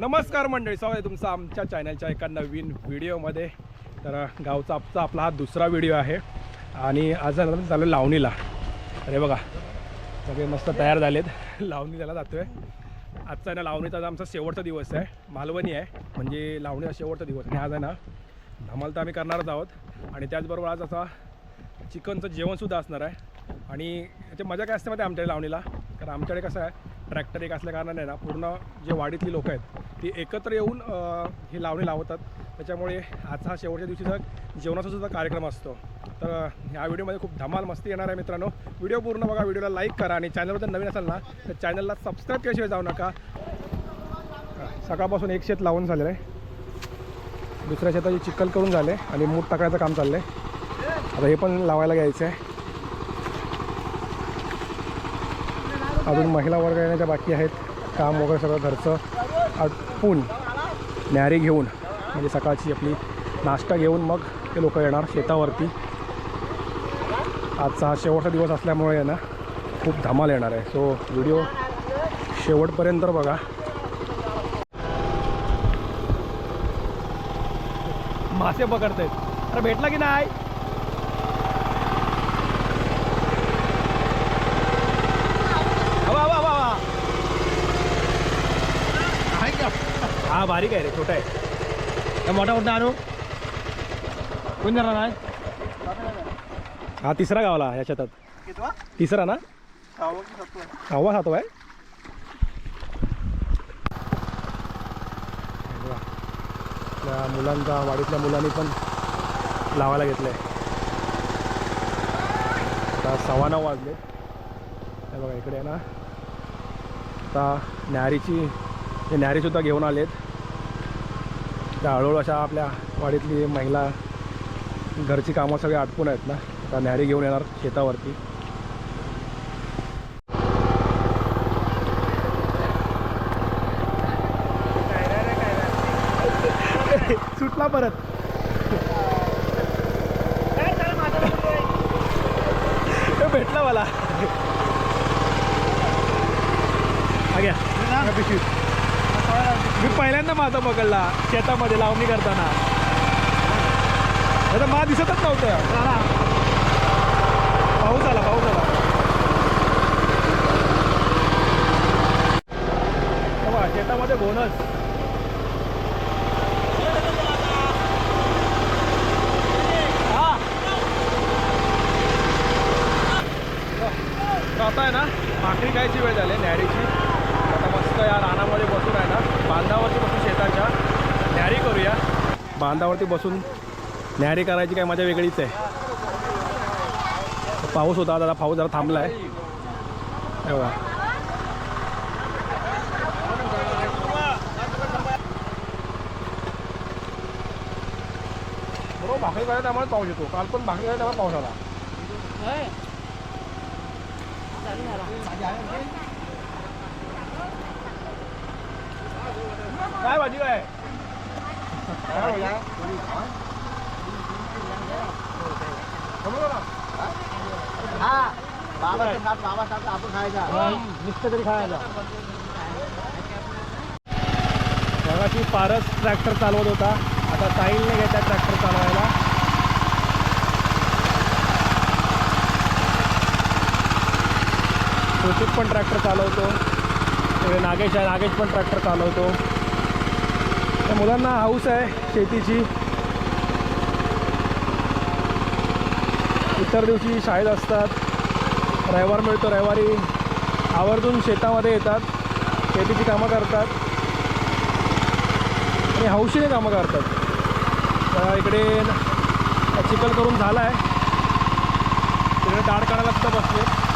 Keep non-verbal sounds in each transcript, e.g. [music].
नमस्कार मंडळी स्वागत आहे तुमचं आमच्या चॅनलच्या एका नवीन व्हिडिओमध्ये तर गावचा आजचा आपला हा दुसरा व्हिडिओ आहे. आणि आज झालं लावणीला. अरे बघा सगळे मस्त तयार झालेत. लावणी त्याला जातो आहे आजचा आहे ना लावणीचा आमचा शेवटचा दिवस आहे. मालवणी आहे. म्हणजे लावणीचा शेवटचा दिवस आणि आज आहे ना धमाल तर आम्ही करणारच आहोत. आणि त्याचबरोबर आज असा चिकनचं जेवणसुद्धा असणार आहे. आणि याची मजा काय असते माहिती आहे आमच्या लावणीला? कारण आमच्याकडे कसं आहे ट्रॅक्टर एक असल्या कारणाने ना पूर्ण जे वाडीतली लोक आहेत ती एकत्र येऊन हे ही लावणी लावतात. त्याच्यामुळे आजचा हा शेवटच्या दिवशीचा जेवणाचा सुद्धा कार्यक्रम असतो तर ह्या व्हिडिओमध्ये खूप धमाल मस्ती येणार आहे मित्रांनो. व्हिडिओ पूर्ण बघा व्हिडिओला लाईक करा आणि चॅनलवर जर नवीन असाल ना तर चॅनलला सबस्क्राईब केल्याशिवाय जाऊ नका. सकाळपासून एक शेत लावून झालेलं आहे. दुसऱ्या शेताची चिखल करून झाले आणि मूठ टाकायचं काम चाललं आहे आता हे पण लावायला घ्यायचं आहे अजून महिला वर्ग येण्याच्या बाकी आहेत. काम वगैरे सगळं घरचं. आटपून न्यारी घेऊन म्हणजे सकाळची आपली नाश्ता घेऊन मग ते लोक येणार शेतावरती. आजचा हा शेवटचा दिवस असल्यामुळे आहे ना खूप धमाल येणार आहे. सो व्हिडिओ शेवटपर्यंत बघा. मासे पकडतायत. अरे भेटला की नाही? हा बारीक आहे रे छोटा आहे. मोठा मोठा आणू? कोण जाणार नाही हा तिसरा गावला या शेतात. तिसरा ना? सहावा सातवा? आहे. बघा. आपल्या मुलांचा वाडीतल्या मुलांनी पण लावायला घेतलंय. आता सव्वा नऊ वाजले. हे बघा इकडे आहे ना. आता न्याहारीची हे न्यारीसुद्धा घेऊन आलेत. त्या हळूहळू अशा आपल्या वाडीतली महिला घरची कामं सगळे आटपून आहेत ना आता न्यारी घेऊन येणार शेतावरती. सुटला परत. भेटला मला. आग्या मी पहिल्यांदा माझा पकडला. शेतामध्ये लावणी करताना. आता मा दिसतच नव्हतं. पाऊस आला पाऊस आला. बघा, शेतामध्ये बोनस. हा. आता आहे ना भाकरी खायची वेळ झाली न्याडीची मस्त या रानामध्ये बसून आहे ना? बांधावरती बसून शेताच्या न्यारी करूया. बांधावरती बसून न्यारी करायची काय मजा वेगळीच आहे. पाऊस होता जरा पाऊस जरा थांबला आहे तेव्हा बरोबर भाकरी करायला त्यामुळे पाऊस येतो. काल पण भाकरी करायला त्यामुळे पाऊस आला. काय भाजी काय? हा बाबासाहेब आपण खायचा नुसतं तरी खायचा मगाशी पारस ट्रॅक्टर चालवत होता. आता साहिलने घेतला ट्रॅक्टर चालवायला. कौशिक पण ट्रॅक्टर चालवतो. नागेश आहे नागेश पण ट्रॅक्टर चालवतो. तर मुलांना हाऊस आहे शेतीची. इतर दिवशी शाळेत असतात. रविवार मिळतो रविवारी. आवर्जून शेतामध्ये येतात. शेतीची कामं करतात. आणि हौशीने कामं करतात. इकडे चिखल करून झाला आहे तिकडे दाढ काढायला सुद्धा बसले.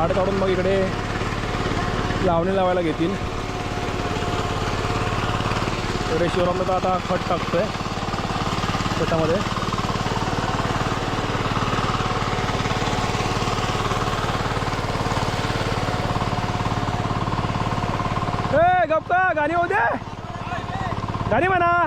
झाड काढून मग इकडे लावणी लावायला घेतील. इकडे शिवरामला तर आता खत टाकतोय शेतामध्ये गप्पा गाणी होऊ गाणी म्हणा.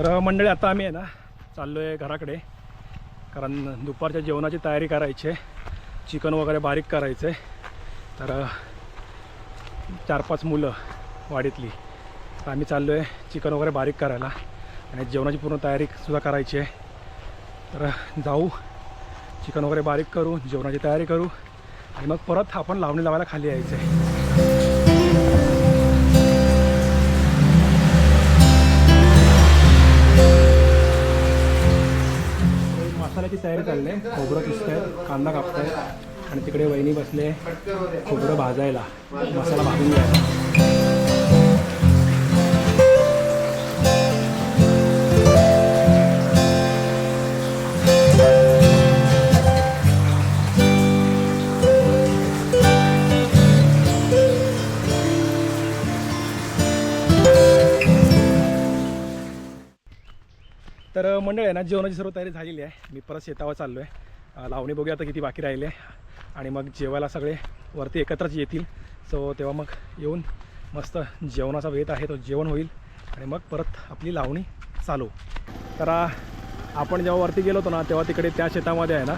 तर मंडळी आता आम्ही आहे ना चाललो आहे घराकडे. कारण दुपारच्या जेवणाची तयारी करायची आहे. चिकन वगैरे बारीक करायचं आहे. तर चार पाच मुलं वाडीतली. तर आम्ही चाललो आहे चिकन वगैरे बारीक करायला. आणि जेवणाची पूर्ण तयारीसुद्धा करायची आहे. तर जाऊ. चिकन वगैरे बारीक करू जेवणाची तयारी करू. आणि मग परत आपण लावणी लावायला खाली यायचं आहे. तयारी चालली आहे खोबरं किसतंय कांदा कापताय आणि तिकडे वहिनी बसले खोबरं भाजायला. मसाला भाजून घ्यायला. तर मंडळ आहे ना जेवणाची सर्व तयारी झालेली आहे. मी परत शेतावर चाललो आहे लावणी बघूया आता किती बाकी राहिले. आणि मग जेवायला सगळे वरती एकत्रच येतील. सो तेव्हा मग येऊन मस्त जेवणाचा वेत आहे तो जेवण होईल. आणि मग परत आपली लावणी चालू. तर आपण जेव्हा वरती गेलो होतो ना तेव्हा तिकडे त्या शेतामध्ये आहे ना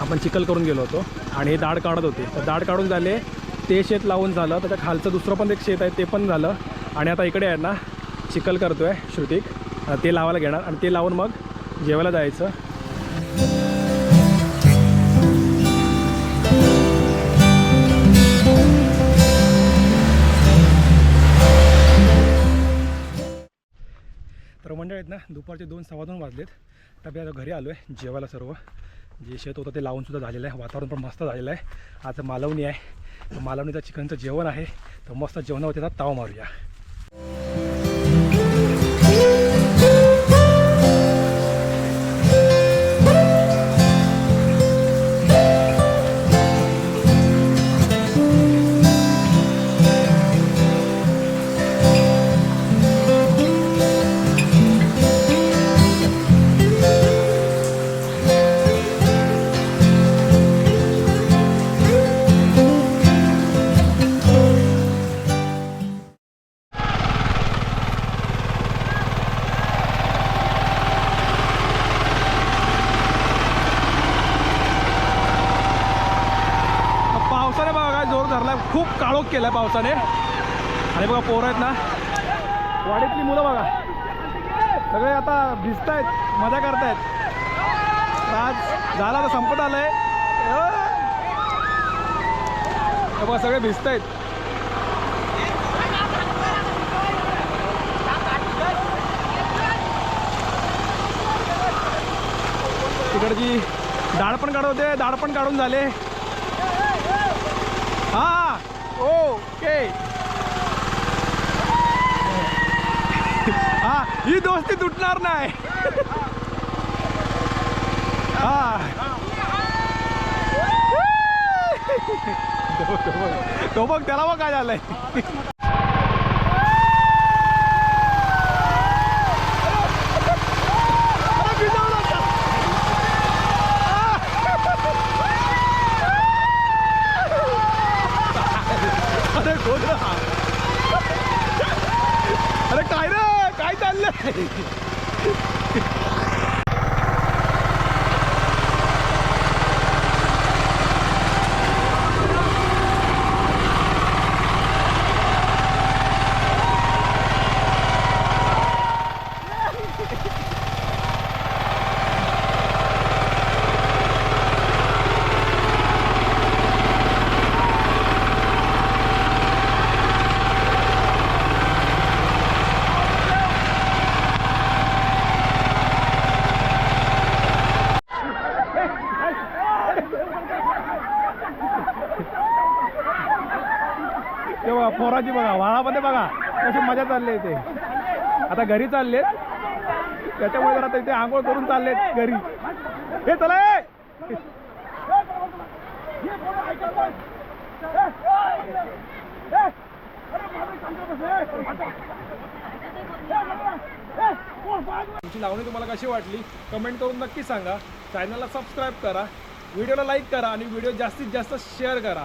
आपण चिखल करून गेलो होतो. आणि हे दाढ काढत होते. तर दाढ काढून झाले. ते शेत लावून झालं. त्याच्या खालचं दुसरं पण एक शेत आहे ते पण झालं. आणि आता इकडे आहे ना चिखल करतो आहे श्रुतिक. ते लावायला घेणार आणि ते लावून मग जेवायला जायचं. तर मंडळ आहेत ना दुपारचे दोन सव्वा दोन वाजलेत. तर मी आता घरी आलो आहे जेवायला सर्व. जे शेत होतं ते लावून सुद्धा झालेलं आहे. वातावरण पण मस्त झालेलं आहे. आज मालवणी आहे. तर मालवणीचं चिकनचं जेवण आहे. तर मस्त जेवणावर त्याचा ताव मारूया. पावसाने आणि बघा पोरं आहेत ना. वाडीतली मुलं बघा. सगळे आता भिजत आहेत मजा करतायत. आज झाला तर संपत आलंय. बघा सगळे भिजत आहेत तिकडची डाळ पण काढवते डाळ पण काढून झाले. हा. ओके हा [laughs] ही दोस्ती तुटणार नाही. हा [laughs] [laughs] तो बघ, तो बघ. तो बघ त्याला बघ काय झालंय अरे, भिजवलं होतं. अरे गोधरा ते बघा वाळामध्ये बघा कशी मजा चालली इथे ते. आता घरी चाललेत त्याच्यामुळे जरा इथे आंघोळ करून चाललेत घरी. हे चला तुमची लावणी तुम्हाला कशी वाटली? कमेंट करून नक्की सांगा. चॅनलला सबस्क्राईब करा. व्हिडिओला लाईक करा आणि व्हिडिओ जास्तीत जास्त शेअर करा.